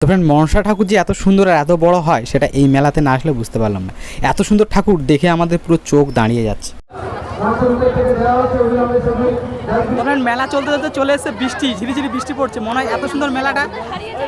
তো ফ্রেন্ড মনসা ঠাকুর যে এত সুন্দর আর এত বড় হয়, সেটা এই মেলাতে না আসলে বুঝতে পারলাম না। এত সুন্দর ঠাকুর দেখে আমাদের পুরো চোখ দাঁড়িয়ে যাচ্ছে। ধরেন মেলা চলতে চলতে চলে এসেছে বৃষ্টি ঝিরিঝিরি বৃষ্টি পড়ছে। মনে হয় এত সুন্দর মেলাটা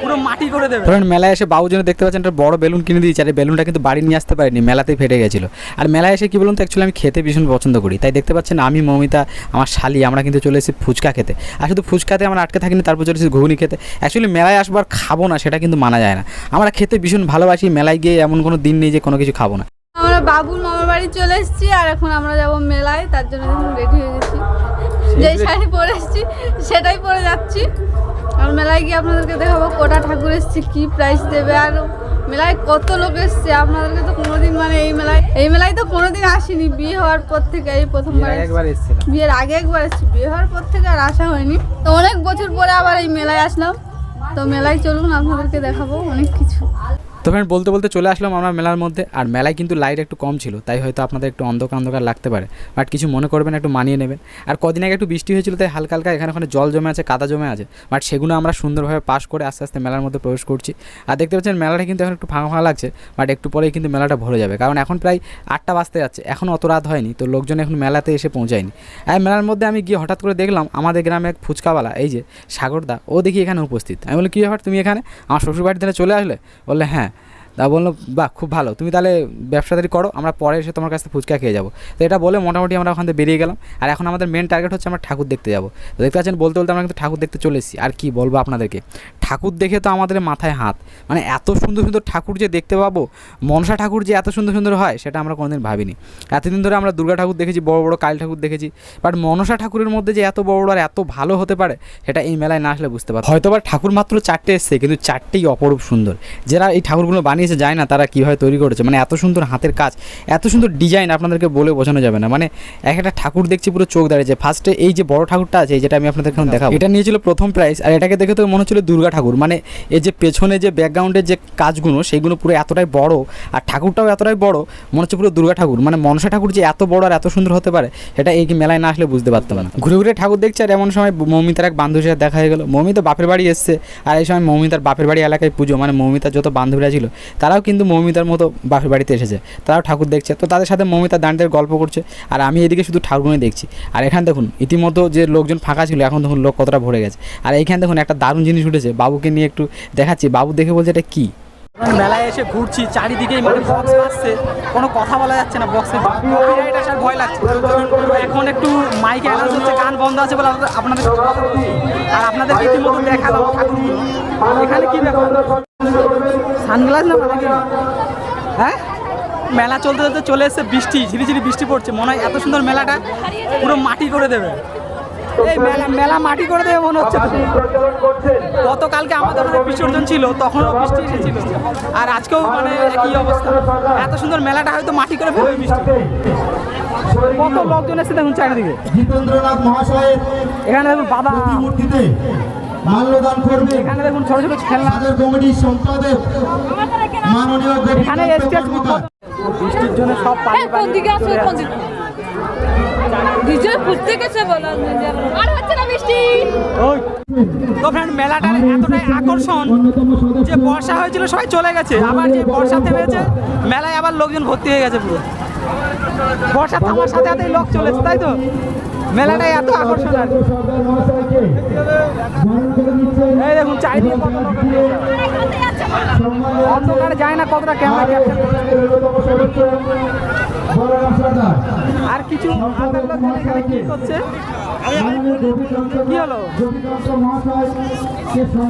পুরো মাটি করে দেবে। ধরেন মেলায় এসে বাবু জন্য দেখতে পাচ্ছেন একটা বড় বেলুন কিনে দিয়েছে আর এই বেলুনটা কিন্তু বাড়ি নিয়ে আসতে পারিনি মেলাতেই ফেটে গেছিল। আর মেলায় এসে কি বলুন তো অ্যাকচুয়ালি আমি খেতে ভীষণ পছন্দ করি। তাই দেখতে পাচ্ছেন আমি মমিতা আমার শালি আমরা কিন্তু চলে এসেছি ফুচকা খেতে। আর শুধু ফুচকাতে আমরা আটকে থাকিনি তারপর চলে এসেছি ঘুগনি খেতে। অ্যাকচুয়ালি মেলায় আসবার খাব না সেটা কিন্তু মানা যায় না। আমরা খেতে ভীষণ ভালোবাসি মেলায় গিয়ে এমন কোনো দিন নেই যে কোনো কিছু খাব না। আমরা বাবুর মামার বাড়ি চলে এসেছি আর এখন আমরা যাব মেলায় তার জন্য এখন রেডি হয়ে গেছি। যেই শাড়ি পরে এসেছি সেটাই পরে যাচ্ছি। আর মেলায় গিয়ে আপনাদেরকে দেখাবো কোটা ঠাকুর এসেছি কি প্রাইস দেবে। আর মেলায় কত লোক এসছে আপনাদেরকে তো কোনোদিন মানে এই মেলায় এই মেলায় তো কোনোদিন আসিনি। বিয়ে হওয়ার পর থেকে এই প্রথমবার বিয়ের আগে একবার এসেছি। বিয়ে হওয়ার পর থেকে আর আসা হয়নি। তো অনেক বছর পরে আবার এই মেলায় আসলাম। তো মেলায় চলুন আপনাদেরকে দেখাবো অনেক কিছু। তো ফ্রেন্ড বলতে বলতে চলে আসলাম আমরা মেলার মধ্যে। আর মেলায় কিন্তু লাইট একটু কম ছিল, তাই হয়তো আপনাদের একটু অন্ধকার অন্ধকার লাগতে পারে। বাট কিছু মনে করবেন, একটু মানিয়ে নেবেন। আর কদিন আগে একটু বৃষ্টি হয়েছিল, তাই হালকা হালকা এখানে ওখানে জল জমে আছে, কাদা জমে আছে। বাট সেগুলো আমরা সুন্দরভাবে পাশ করে আস্তে আস্তে মেলার মধ্যে প্রবেশ করছি। আর দেখতে পাচ্ছেন মেলাটা কিন্তু এখন একটু ফাঁকা ফাঁকা লাগছে, বাট একটু পরেই কিন্তু মেলাটা ভরে যাবে। কারণ এখন প্রায় আটটা বাজতে যাচ্ছে, এখন অত রাত হয়নি, তো লোকজন এখন মেলাতে এসে পৌঁছায়নি। আর মেলার মধ্যে আমি গিয়ে হঠাৎ করে দেখলাম, আমাদের গ্রামে এক ফুচকাওয়ালা, এই যে সাগরদা, ও দেখি এখানে উপস্থিত। আমি বলি কী ব্যাপার, তুমি এখানে? আমার শ্বশুর বাড়ি থেকে চলে আসলে? বললে হ্যাঁ। তা বলল, বাহ, খুব ভালো। তুমি তাহলে ব্যবসাদারি করো, আমরা পরে এসে তোমার কাছে ফুচকা খেয়ে যাব। তো এটা বলে মোটামুটি আমরা ওখান থেকে বেরিয়ে গেলাম। আর এখন আমাদের মেন টার্গেট হচ্ছে আমরা ঠাকুর দেখতে যাব। দেখতে পাচ্ছেন, বলতে বলতে আমরা কিন্তু ঠাকুর দেখতে চলেছি আর কি বলব আপনাদেরকে? ঠাকুর দেখে তো আমাদের মাথায় হাত। মানে এত সুন্দর সুন্দর ঠাকুর যে দেখতে পাবো মনসা ঠাকুর যে এত সুন্দর সুন্দর হয় সেটা আমরা কোনোদিন ভাবিনি। এতদিন ধরে আমরা দুর্গা ঠাকুর দেখেছি বড় বড় কালী ঠাকুর দেখেছি বাট মনসা ঠাকুরের মধ্যে যে এত বড় বড় আর এত ভালো হতে পারে সেটা এই মেলায় না আসলে বুঝতে পারব হয়তো বা ঠাকুর মাত্র চারটে এসছে কিন্তু চারটেই অপরূপ সুন্দর। যারা এই ঠাকুরগুলো বানিয়েছে যায় না তারা কীভাবে তৈরি করেছে। মানে এত সুন্দর হাতের কাজ এত সুন্দর ডিজাইন আপনাদেরকে বলে বোঝানো যাবে না। মানে এক একটা ঠাকুর দেখছি পুরো চোখ দাঁড়িয়েছে ফার্স্টে এই যে বড় ঠাকুরটা আছে যেটা আমি আপনাদের এখন দেখাবো। এটা নিয়েছিল প্রথম প্রাইস আর এটাকে দেখে তো মনে হচ্ছিল দুর্গা ঠাকুর। মানে এই যে পেছনে যে ব্যাকগ্রাউন্ডের যে কাজগুলো, সেইগুলো পুরো এতটাই বড় আর ঠাকুরটাও এতটাই বড়, মনে হচ্ছে পুরো দুর্গা ঠাকুর। মানে মনসা ঠাকুর যে এত বড় আর এত সুন্দর হতে পারে এটা এই মেলায় না আসলে বুঝতে পারতাম না। ঘুরে ঘুরে ঠাকুর দেখছে আর এমন সময় মৌমিতার এক বান্ধবীর সাথে দেখা হয়ে গেলো। মৌমিতা বাপের বাড়ি এসছে আর এই সময় মৌমিতার বাপের বাড়ি এলাকায় পুজো মানে মৌমিতার যত বান্ধবীরা ছিল, তারাও কিন্তু মৌমিতার মতো বাপের বাড়িতে এসেছে। তারাও ঠাকুর দেখছে। তো তাদের সাথে মৌমিতা দাঁড়িয়ে গল্প করছে আর আমি এদিকে শুধু ঠাকুরগুলোই দেখছি। আর এখানে দেখুন, ইতিমধ্যে যে লোকজন ফাঁকা ছিল, এখন দেখুন লোক কতটা ভরে গেছে। আর এইখানে দেখুন একটা দারুণ জিনিস উঠেছে বাবুকে নিয়ে একটু দেখাচ্ছি। বাবু দেখে বলছে এটা কী? মেলায় এসে ঘুরছি, চারিদিকেই মানে বক্স আসছে কোনো কথা বলা যাচ্ছে না বক্সে কপিরাইট আসার ভয় লাগছে। এখন একটু মাইকে অ্যানাউন্স হচ্ছে, গান বন্ধ আছে বলে আপনাদের-। আর আপনাদের ইতিমধ্যে দেখালাম এখানে কি ব্যাপার? সানগ্লাস না হ্যাঁ? মেলা চলতে চলতে চলে এসেছে, বৃষ্টি, ঝিরিঝিরি বৃষ্টি পড়ছে। মনে হয় এত সুন্দর মেলাটা পুরো মাটি করে দেবে। এই মেলা মেলা মাটি করে দেবে মনে হচ্ছে। গতকালকে আমাদের ওখানে বিসর্জন ছিল তখনও বৃষ্টি এসেছিল। আর আজকেও মানে একই অবস্থা। এত সুন্দর মেলাটা হয়তো মাটি করে ফেলবে বৃষ্টি। কত লোকজন এসে দেখুন চারিদিকে। জিতেন্দ্রনাথ মহাশয়ের এখানে দেখুন বাবা। প্রতিমূর্তিতে মাল্যদান করবে। এখানে দেখুন ছোট ছোট খেলনা। কমিটির সম্পাদক মাননীয় এখানে গোপীকান্ত স্টেজ কর্মকার বৃষ্টির জন্য সব পানি কোন দিকে? নিজে গেছে বলো আর হচ্ছে না বৃষ্টি তো ফ্রেন্ড মেলাটার এতটাই আকর্ষণ যে বর্ষা হয়েছিল সবাই চলে গেছে। আবার যে বর্ষা থেমেছে মেলায় আবার লোকজন ভর্তি হয়ে গেছে পুরো। বর্ষা থামার সাথে সাথেই লোক চলেছে তাই তো? মেলাটাই এত আকর্ষণ আর এই দেখুন চারিদিকে কত লোক অন্ধকারে যায় না কতটা ক্যামেরা ক্যাপচার আর কিছু এখানে কি করছে? কি হলো?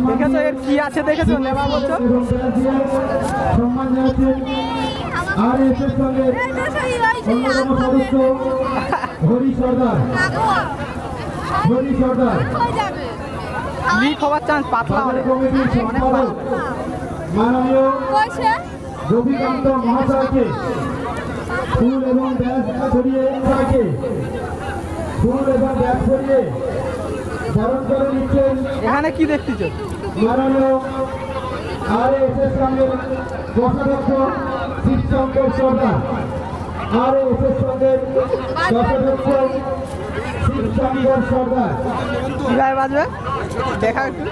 দেখেছ এর কি আছে? দেখেছ? নেবা বলছো। আর এসের সঙ্গে অন্যতম সদস্য হরি সর্দার। হরি সর্দার। লিক হওয়ার চান্স পাতলা মাননীয় রবিকান্ত মহাশয়কে ফুল এবং ব্যাগ ধরিয়ে তাকে ফুল এবং ব্যাগ ধরিয়ে বরণ করে নিচ্ছেন এখানে কি দেখতেছো? মাননীয় আর এস এস সঙ্গের কোষাধ্যক্ষ শিবশঙ্কর সর্দার। আর এস এস সঙ্গের কোষাধ্যক্ষ শিবশঙ্কর সর্দার। কীভাবে বাজবে? দেখা একটু।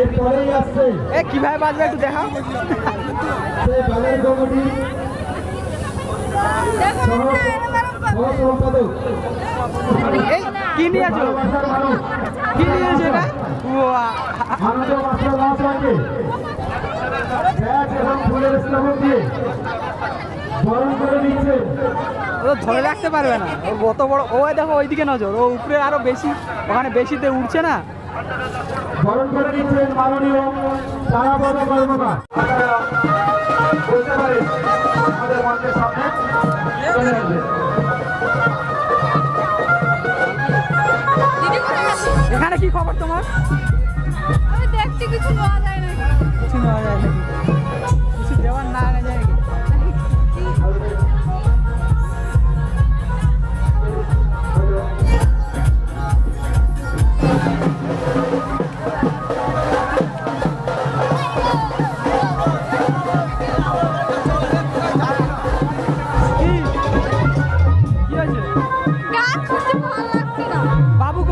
এরপরেই আসছে। এ কীভাবে বাজবে একটু দেখাও। সেই বাজার কমিটি কি কি এটা? ধরে রাখতে পারবে না। ও কত বড় ও দেখো ওইদিকে নজর ও উপরে আরও বেশি ওখানে বেশিতে উঠছে না। বরণ করে নিচ্ছেন মাননীয় তারাপদ কর্মকার। বলতে চলে? এখানে কি খবর তোমার দেখছি কিছু পাওয়া যায় না কিছু নেওয়া যায় নাকি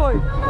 বাবু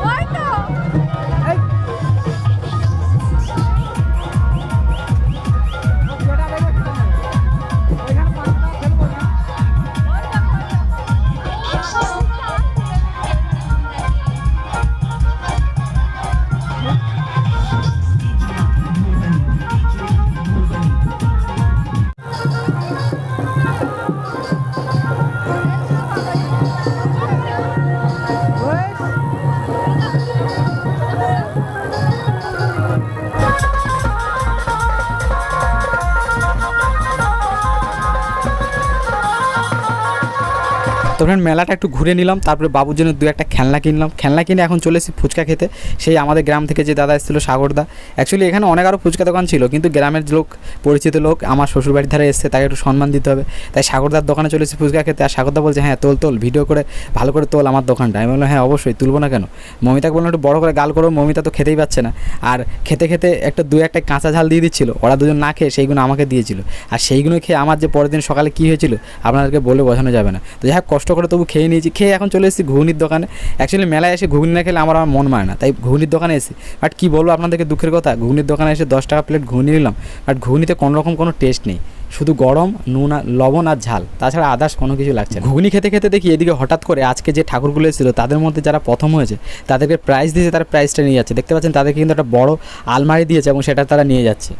তো ফ্রেন্ড মেলাটা একটু ঘুরে নিলাম, তারপরে বাবুর জন্য দু একটা খেলনা কিনলাম। খেলনা কিনে এখন চলে এসেছি ফুচকা খেতে। সেই আমাদের গ্রাম থেকে যে দাদা এসেছিল, সাগরদা অ্যাকচুয়ালি এখানে অনেক আরও ফুচকা দোকান ছিল, কিন্তু গ্রামের লোক, পরিচিত লোক, আমার শ্বশুরবাড়ির ধারে এসছে, তাকে একটু সম্মান দিতে হবে। তাই সাগরদার দোকানে চলে এসেছি ফুচকা খেতে, আর সাগরদা বলছে হ্যাঁ তোল তোল ভিডিও করে, ভালো করে তোল আমার দোকানটা। আমি বললাম হ্যাঁ অবশ্যই, তুলবো না কেন? মমিতাকে বললাম, একটু বড় করে গাল করো, মমিতা তো খেতেই পাচ্ছে না। আর খেতে খেতে একটা দু একটা কাঁচা ঝাল দিয়ে দিচ্ছিল, ওরা দুজন না খেয়ে সেইগুলো আমাকে দিয়েছিল। আর সেইগুলো খেয়ে আমার যে পরের দিন সকালে কী হয়েছিল, আপনাদেরকে বলে বোঝানো যাবে না। তো যাই হোক, কষ্ট করে তবু খেয়ে নিয়েছি। খেয়ে এখন চলে এসেছি ঘুগনির দোকানে। অ্যাকচুয়ালি মেলায় এসে ঘুগনি না খেলে আমার আমার মন মানে না। তাই ঘুগনির দোকানে এসে বাট কী বলব আপনাদেরকে দুঃখের কথা? ঘুগনির দোকানে এসে দশ টাকা প্লেট ঘুগনি নিলাম। বাট ঘুগনিতে কোনো রকম কোনো টেস্ট নেই। শুধু গরম, নুন আর লবণ আর ঝাল। তাছাড়া আদার্স কোনো কিছু লাগছে না। ঘুগনি খেতে খেতে দেখি এদিকে হঠাৎ করে আজকে যে ঠাকুরগুলো এসেছিল, তাদের মধ্যে যারা প্রথম হয়েছে, তাদেরকে প্রাইজ দিয়েছে, তারা প্রাইজটা নিয়ে যাচ্ছে। দেখতে পাচ্ছেন, তাদেরকে কিন্তু একটা বড় আলমারি দিয়েছে এবং সেটা তারা নিয়ে যাচ্ছে।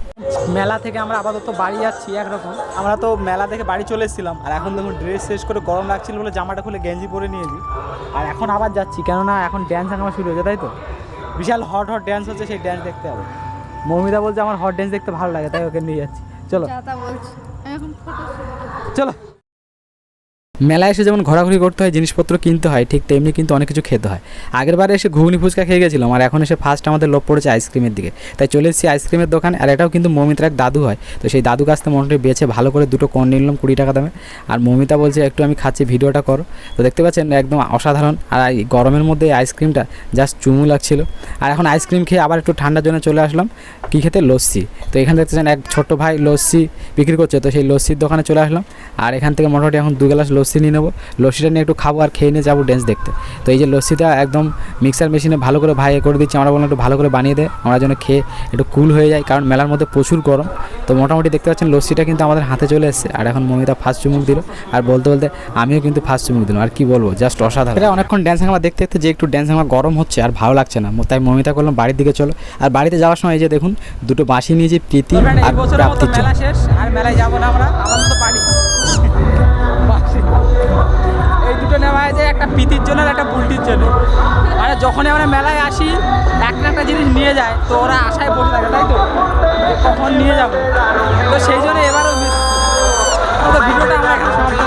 মেলা থেকে আমরা আপাতত বাড়ি যাচ্ছি একরকম। আমরা তো মেলা থেকে বাড়ি চলে এসেছিলাম, আর এখন দেখুন ড্রেস শেষ করে গরম লাগছিল বলে জামাটা খুলে গেঞ্জি পরে নিয়েছি। আর এখন আবার যাচ্ছি, কেননা এখন ড্যান্স আমার শুরু হয়েছে, তাই তো? বিশাল হট হট ড্যান্স হচ্ছে সেই ড্যান্স দেখতে হবে। মৌমিতা বলছে আমার হট ড্যান্স দেখতে ভালো লাগে, তাই ওকে নিয়ে যাচ্ছি। চলো যা তা বলছি আমি এখন ফটো চলো মেলায় এসে যেমন ঘোরাঘুরি করতে হয়, জিনিসপত্র কিনতে হয়, ঠিক তেমনি কিন্তু অনেক কিছু খেতে হয়। আগের বারে এসে ঘুগনি ফুচকা খেয়ে গেছিলাম, আর এখন এসে ফার্স্ট আমাদের লোভ পড়েছে আইসক্রিমের দিকে। তাই চলে এসেছি আইসক্রিমের দোকান, আর এটাও কিন্তু মৌমিতার এক দাদু হয়। তো সেই দাদু কাছ থেকে মোটামুটি বেছে ভালো করে দুটো কোন নিলাম কুড়ি টাকা দামে। আর মৌমিতা বলছে, একটু আমি খাচ্ছি, ভিডিওটা করো। তো দেখতে পাচ্ছেন, একদম অসাধারণ। আর এই গরমের মধ্যে আইসক্রিমটা জাস্ট চুমু লাগছিল। আর এখন আইসক্রিম খেয়ে আবার একটু ঠান্ডার জন্য চলে আসলাম, কী খেতে? লস্যি। তো এখানে দেখতেছেন এক ছোট্ট ভাই লস্যি বিক্রি করছে। তো সেই লস্যির দোকানে চলে আসলাম। আর এখান থেকে মোটামুটি এখন দু গ্লাস লস্যি নিয়ে নেব। লস্যিটা নিয়ে একটু খাব আর খেয়ে নিয়ে যাব ড্যান্স দেখতে। তো এই যে লস্যিটা একদম মিক্সার মেশিনে ভালো করে ভাই করে দিচ্ছি। আমরা বললাম একটু ভালো করে বানিয়ে দেয় আমরা যেন খেয়ে একটু কুল হয়ে যায় কারণ মেলার মধ্যে প্রচুর গরম। তো মোটামুটি দেখতে পাচ্ছেন লস্যিটা কিন্তু আমাদের হাতে চলে এসেছে। আর এখন মমিতা ফার্স্ট চুমুক দিল। আর বলতে বলতে আমিও কিন্তু ফার্স্ট চুমুক দিলাম। আর কি বলব? জাস্ট অসাধারণ। এটা অনেকক্ষণ ড্যান্স আমার দেখতে দেখতে যে একটু ড্যান্স আমার গরম হচ্ছে আর ভালো লাগছে না। তাই মমিতা করলাম বাড়ির দিকে চলো। আর বাড়িতে যাওয়ার সময় এই যে দেখুন দুটো বাঁশি নিয়েছি প্রীতি আর জন্য। শেষ। আর মেলায় যাব না আমরা। আপাতত বাড়ি একটা পোলট্রির জন্য মানে যখনই আমরা মেলায় আসি, একটা একটা জিনিস নিয়ে যায়, তো ওরা আশায় বসে থাকে, তাই তো? কখন নিয়ে যাব? তো সেই জন্য এবারও ভিডিওটা আমরা এখানে সমাপ্ত